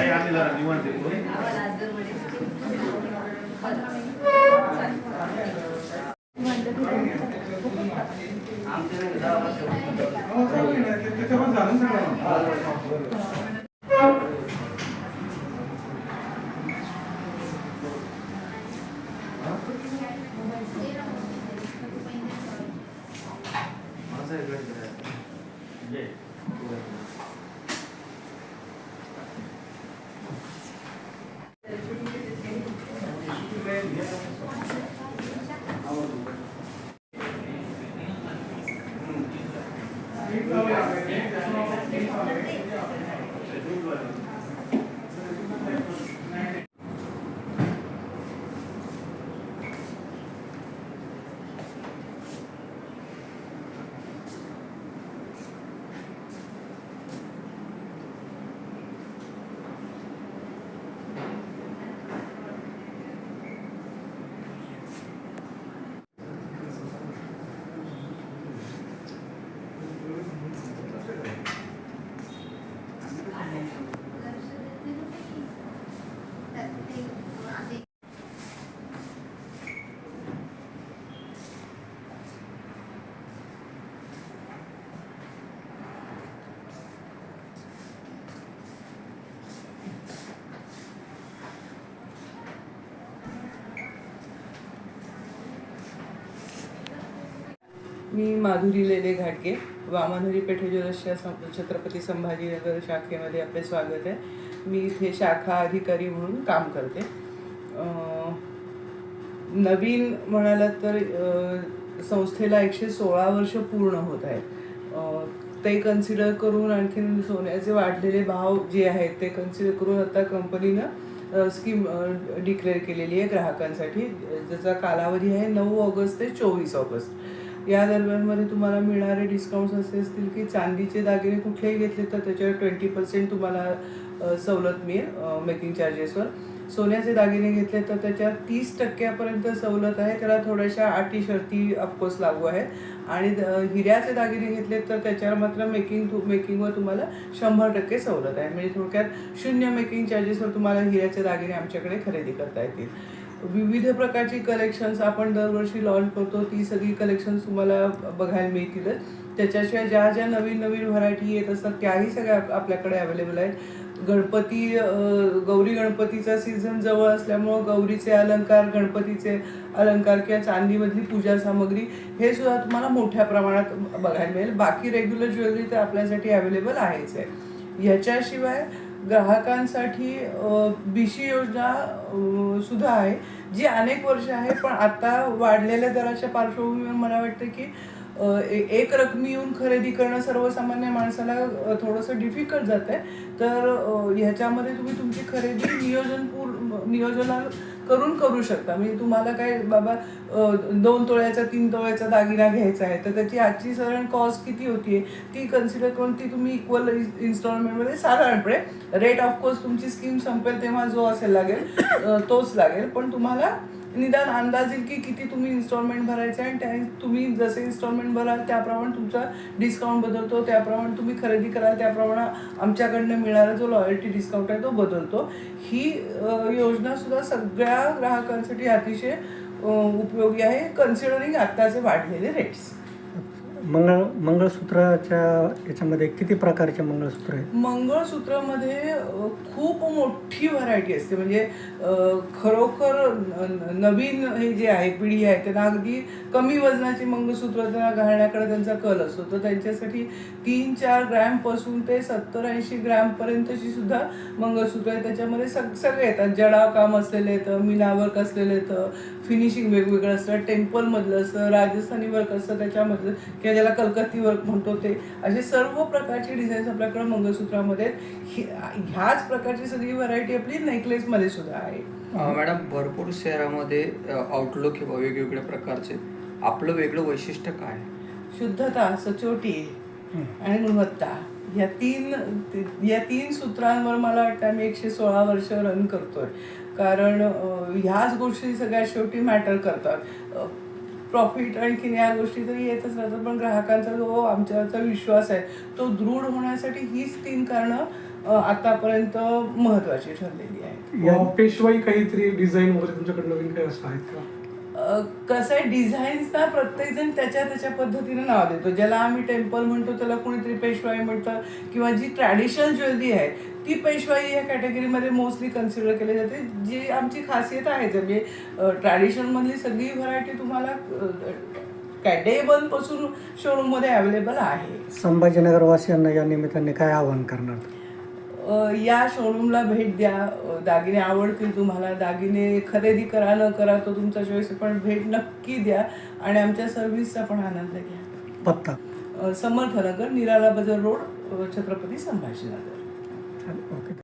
नाही आम्ही जरा निवांत येतो. माझं आहे गड जरा. ये. मी माधुरी लेले घाटगे वामनहरी पेठे ज्योतिषच्या सं- छत्रपती संभाजीनगर शाखेमध्ये आपले स्वागत आहे. मी इथे शाखा अधिकारी म्हणून काम करते. नवीन म्हणालात तर संस्थेला एकशे सोळा वर्ष पूर्ण होत आहेत. ते कन्सिडर करून आणखीन सोन्याचे वाढलेले भाव जे आहेत ते कन्सिडर करून आता कंपनीनं स्कीम डिक्लेअर केलेली आहे ग्राहकांसाठी. ज्याचा कालावधी आहे नऊ ऑगस्ट ते चोवीस ऑगस्ट. या दरम्यानमध्ये तुम्हाला मिळणारे डिस्काउंट्स असे असतील की चांदीचे दागिने कुठलेही घेतले तर त्याच्यावर ट्वेंटी पर्सेंट तुम्हाला सवलत मिळेल मेकिंग चार्जेसवर सोन्याचे दागिने घेतले तर त्याच्यात तीस टक्क्यापर्यंत सवलत आहे. त्याला थोड्याशा अटी शर्ती ऑफकोर्स लागू आहेत. आणि हिऱ्याचे दागिने घेतले तर त्याच्यावर मात्र मेकिंग मेकिंगवर तुम्हाला शंभर टक्के सवलत आहे. म्हणजे थोडक्यात शून्य मेकिंग चार्जेसवर तुम्हाला हिऱ्याचे दागिने आमच्याकडे खरेदी करता येतील. विविध प्रकारची कलेक्शन्स आपण दरवर्षी लॉन्च करतो. ती सगळी कलेक्शन्स तुम्हाला बघायला मिळतीलच. त्याच्याशिवाय ज्या ज्या नवीन नवीन व्हरायटी येत असतात त्याही सगळ्या आपल्याकडे अवेलेबल आहेत. गणपती गौरी गणपतीचा सीझन जवळ असल्यामुळं गौरीचे अलंकार गणपतीचे अलंकार किंवा चांदीमधली पूजा सामग्री हे सुद्धा तुम्हाला मोठ्या प्रमाणात बघायला मिळेल. बाकी रेग्युलर ज्वेलरी तर आपल्यासाठी अवेलेबल आहेच आहे. ह्याच्याशिवाय ग्राहकांसाठी बीशी योजना सुद्धा आहे जी अनेक वर्ष आहे पण आता वाढलेल्या दराच्या पार्श्वभूमीवर मला वाटतं की एक रकमी येऊन खरेदी करणं सर्वसामान्य माणसाला थोडंसं डिफिकल्ट जातं आहे तर ह्याच्यामध्ये तुम्ही तुमची खरेदी नियोजनपूर नियोजना करून करू शकता. म्हणजे तुम्हाला काय बाबा दोन तोळ्याचा तीन तोळ्याचा दागिना घ्यायचा आहे तर त्याची आजची साधारण कॉस्ट किती होती ती कन्सिडर करून ती तुम्ही इक्वल इन्स्टॉलमेंटमध्ये साधारणपणे रेट ऑफकोर्स तुमची स्कीम संपेल तेव्हा जो असेल लागेल तोच लागेल. पण तुम्हाला निदान अंदाज येईल की किती तुम्ही इन्स्टॉलमेंट भरायचं आहे आणि त्या तुम्ही जसे इन्स्टॉलमेंट भराल त्याप्रमाणे तुमचा डिस्काउंट बदलतो त्याप्रमाणे तुम्ही खरेदी कराल त्याप्रमाणे आमच्याकडनं मिळणारा जो लॉयल्टी डिस्काउंट आहे तो बदलतो. ही योजनासुद्धा सगळ्या ग्राहकांसाठी अतिशय उपयोगी आहे कन्सिडरिंग आत्ताचे वाढलेले रेट्स मंगळ मंगळसूत्राच्या याच्यामध्ये किती प्रकारचे मंगळसूत्र आहेत? मंगळसूत्रामध्ये खूप मोठी व्हरायटी असते. म्हणजे खरोखर नवीन हे जे आहे पिढी आहे त्यांना अगदी कमी वजनाची मंगळसूत्र त्यांना घालण्याकडे त्यांचा कल असतो. तर त्यांच्यासाठी तीन चार ग्रॅमपासून ते सत्तर ऐंशी ग्रॅमपर्यंतची सुद्धा मंगळसूत्र आहे त्याच्यामध्ये सग सगळे येतात. जडाव काम असलेलं येतं मिनावर्क असलेलं येतं फिनिशिंग वेगवेगळं असतं टेम्पलमधलं असतं राजस्थानी वर्क असतं त्याच्यामधलं किंवा ज्याला कलकत्ती वर्क म्हणतो ते. असे सर्व प्रकारचे डिझाईन्स आपल्याकडे मंगळसूत्रामध्ये ह्याच प्रकारची सगळी व्हरायटी आपली नेकलेसमध्ये सुद्धा आहे. मॅडम भरपूर शहरामध्ये आउटलुक किंवा वेगवेगळ्या प्रकारचे. आपलं वेगळं वैशिष्ट्य काय? शुद्धता सचोटी आणि गुणवत्ता. या तीन या तीन सूत्रांवर मला वाटतं आम्ही एकशे सोळा वर्ष रन करतोय. कारण ह्याच गोष्टी सगळ्यात शेवटी मॅटर करतात. प्रॉफिट आणखीन या गोष्टी तरी येतच राहतात. पण ग्राहकांचा जो आमच्यावरचा विश्वास आहे तो दृढ होण्यासाठी हीच तीन कारणं आतापर्यंत महत्वाची ठरलेली आहेत. या- पेशवाई काहीतरी डिझाईन वगैरे तुमच्याकडे नवीन काही असं आहेत का? कसं आहे डिझाईन्सना प्रत्येकजण त्याच्या त्याच्या पद्धतीनं नाव देतो. ज्याला आम्ही टेम्पल म्हणतो त्याला कोणीतरी पेशवाई म्हणतं किंवा जी ट्रॅडिशनल ज्वेलरी आहे ती पेशवाई या कॅटेगरीमध्ये मोस्टली कन्सिडर केली जाते. जी आमची खासियत म्हणजे, आहे म्हणजे ट्रॅडिशनमधली सगळी व्हरायटी तुम्हाला काय डे पासून शोरूममध्ये अवेलेबल आहे. संभाजीनगर वासियांना या निमित्ताने काय आवाहन करणार? या शोरूमला भेट द्या. दागिने आवडतील तुम्हाला. दागिने खरेदी करा न करा तो तुमचा चॉईस पण भेट नक्की द्या. आणि आमच्या सर्व्हिसचा पण आनंद घ्या. पत्ता समर्थनगर निराला बजार रोड छत्रपती संभाजीनगर. ओके.